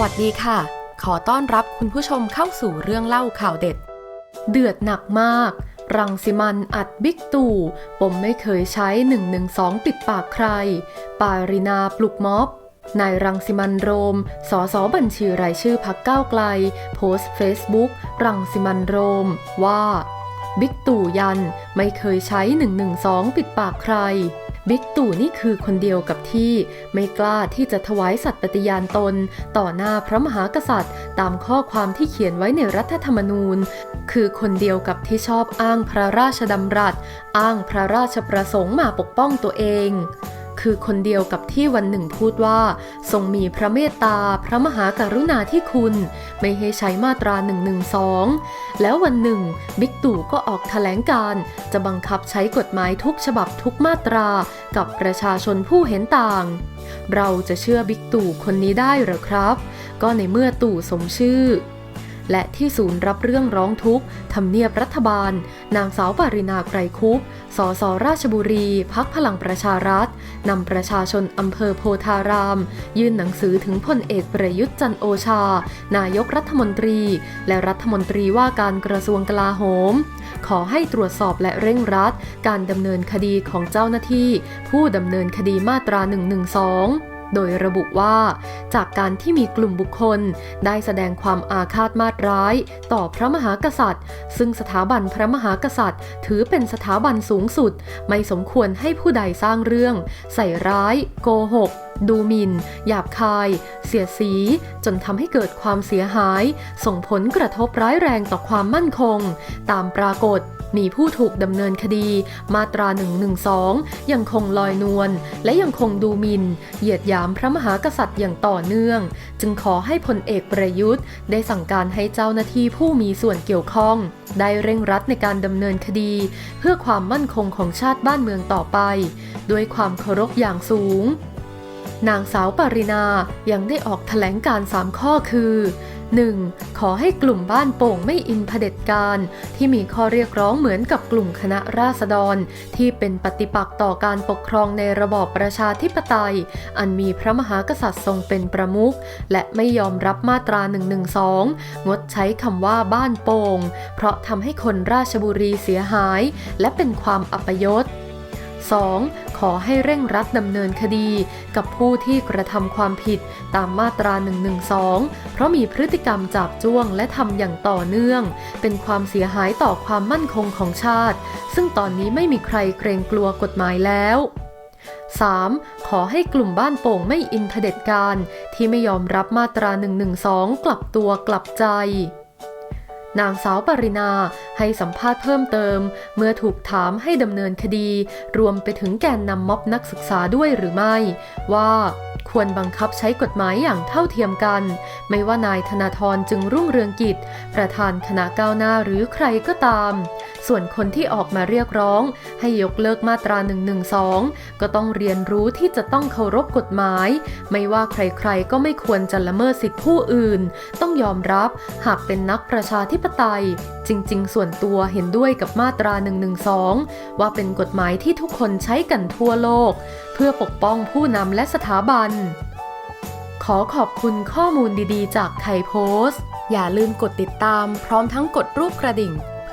วัสดีค่ะ ขอต้อนรับคุณผู้ชมเข้าสู่เรื่องเล่าข่าวเด็ด เดือดหนักมาก รังสิมันอัดบิ๊กตู่ปมไม่เคยใช้ 112 ปิดปากใคร ปารินาปลุกม็อบนายรังสิมันโรมสอสอบัญชีรายชื่อพักก้าวไกล โพสต์เฟซบุ๊กรังสิมันโรม ว่า บิ๊กตู่ยันไม่เคยใช้ 112 ปิดปากใคร บิ๊กตู่นี่คือคนเดียวกับที่ไม่กล้าที่จะถวายสัตย์ปฏิญาณตน ต่อหน้าพระมหากษัตริย์ ตามข้อความที่เขียนไว้ในรัฐธรรมนูญ คือคนเดียวกับที่ชอบอ้างพระราชดำรัส อ้างพระราชประสงค์มาปกป้องตัวเอง คือคนเดียวกับที่วันหนึ่งพูดว่า ทรงมีพระเมตตา พระมหากรุณาธิคุณ ไม่ให้ใช้มาตรา112แล้ววันหนึ่ง บิ๊กตู่ก็ออกแถลงการจะบังคับใช้กฎหมายทุกฉบับทุกมาตรา กับประชาชนผู้เห็นต่าง เราจะเชื่อบิ๊กตู่คนนี้ได้หรือครับ ก็ในเมื่อตู่สมชื่อ และที่ศูนย์รับเรื่องร้องทุกข์ทำเนียบรัฐบาล นางสาวปารินาไกรคุปสสราชบุรี พักพลังประชารัฐนำประชาชนอำเภอโพธาราม ยื่นหนังสือถึงพลเอกประยุทธ์จันโอชา นายกรัฐมนตรี และรัฐมนตรีว่าการกระทรวงกลาโหม ขอให้ตรวจสอบและเร่งรัด การดำเนินคดีของเจ้าหน้าที่ ผู้ดำเนินคดีมาตรา 112 โดยระบุว่า จากการที่มีกลุ่มบุคคล ได้แสดงความอาฆาตมาตร้าย ต่อพระมหากษัตริย์ ซึ่งสถาบันพระมหากษัตริย์ ถือเป็นสถาบันสูงสุด ไม่สมควรให้ผู้ใดสร้างเรื่อง ใส่ร้าย โกหกดูหมิน่น หยาบคาย เสียสี จนทำให้เกิดความเสียหาย ส่งผลกระทบร้ายแรงต่อความมั่นคง ตามปรากฏ มีผู้ถูกดำเนินคดี มาตรา 112 ยังคงลอยนวลและยังคงดูหมิน่น เหยียดหยามพระมหากษัตริย์อย่างต่อเนื่อง จึงขอให้พลเอกประยุทธ์ ได้สั่งการให้เจ้าหน้าที่ผู้มีส่วนเกี่ยวข้อง ได้เร่งรัดในการดำเนินคดี เพื่อความมั่นคงของชาติบ้านเมืองต่อไป ด้วยความเคารพอย่างสูงนางสาวปรินายังได้ออกแถลงการ 3 ข้อคือ 1. ขอให้กลุ่มบ้านโป่งไม่อินเผด็จการ ที่มีข้อเรียกร้องเหมือนกับกลุ่มคณะราษฎร ที่เป็นปฏิปักษ์ต่อการปกครองในระบอบประชาธิปไตย อันมีพระมหากษัตริย์ทรงเป็นประมุขและไม่ยอมรับมาตรา 112 งดใช้คำว่าบ้านโป่ง เพราะทำให้คนราชบุรีเสียหาย และเป็นความอัปยศ 2. ขอให้เร่งรัดดำเนินคดี กับผู้ที่กระทำความผิดตามมาตรา 112 เพราะมีพฤติกรรมจับจ้วงและทำอย่างต่อเนื่อง เป็นความเสียหายต่อความมั่นคงของชาติ ซึ่งตอนนี้ไม่มีใครเกรงกลัวกฎหมายแล้ว 3. ขอให้กลุ่มบ้านโป่งไม่อินเผด็จการ ที่ไม่ยอมรับมาตรา 112 กลับตัวกลับใจ นางสาวปรินาให้สัมภาษณ์เพิ่มเติม เมื่อถูกถามให้ดำเนินคดี รวมไปถึงแกนนำม็อบนักศึกษาด้วยหรือไม่ ว่าควรบังคับใช้กฎหมายอย่างเท่าเทียมกัน ไม่ว่านายธนาธรจึงรุ่งเรืองกิจ ประธานคณะก้าวหน้าหรือใครก็ตาม ส่วนคนที่ออกมาเรียกร้อง ให้ยกเลิกมาตรา 112 ก็ต้องเรียนรู้ที่จะต้องเคารพกฎหมาย ไม่ว่าใครๆก็ไม่ควรจะละเมิดสิทธิผู้อื่น ต้องยอมรับหากเป็นนักประชาธิปไตย จริง ๆ ส่วนตัวเห็นด้วยกับมาตรา 112 ว่าเป็นกฎหมายที่ทุกคนใช้กันทั่วโลก เพื่อปกป้องผู้นำและสถาบัน ขอขอบคุณข้อมูลดีๆ จากไทยโพสต์อย่าลืมกดติดตามพร้อมทั้งกดรูปกระดิ่ง